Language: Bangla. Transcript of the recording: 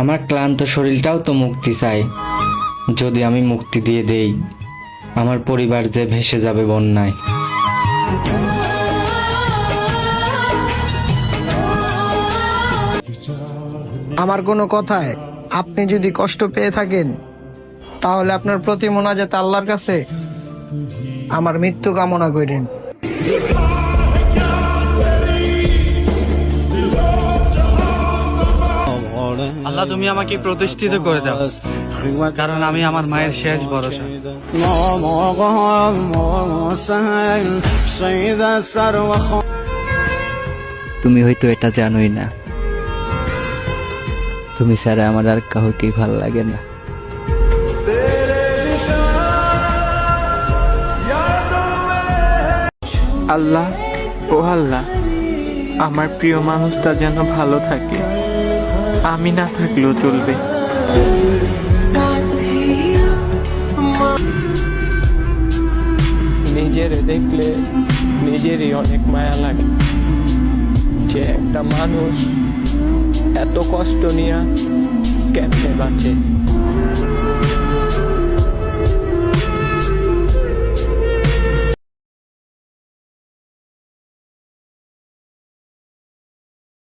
আমার ক্লান্ত শরীরটাও তো মুক্তি চাই যদি আমি মুক্তি দিয়ে দেই, আমার পরিবার যে ভেসে যাবে বন্যায়। আমার কোনো কথায় আপনি যদি কষ্ট পেয়ে থাকেন, তাহলে আপনার প্রতি মোনাজাত আল্লাহর কাছে আমার মৃত্যু কামনা করেন। আল্লাহ তুমি আমাকে প্রতিষ্ঠিত করে দাও। কারণ আমি আমার মায়ের শেষ ভরসা। তুমি হয়তো এটা জানোই না। তুমি ছাড়া আমার আর কাউকেই ভালো লাগে না। আল্লাহ ও আল্লাহ আমার প্রিয় মানুষটা যেন ভালো থাকে। আমি না থাকলেও চলবে। নিজের দেখলে নিজেরই অনেক মায়া লাগে। যে একটা মানুষ এত কষ্ট নিয়ে কেমনে বাঁচে?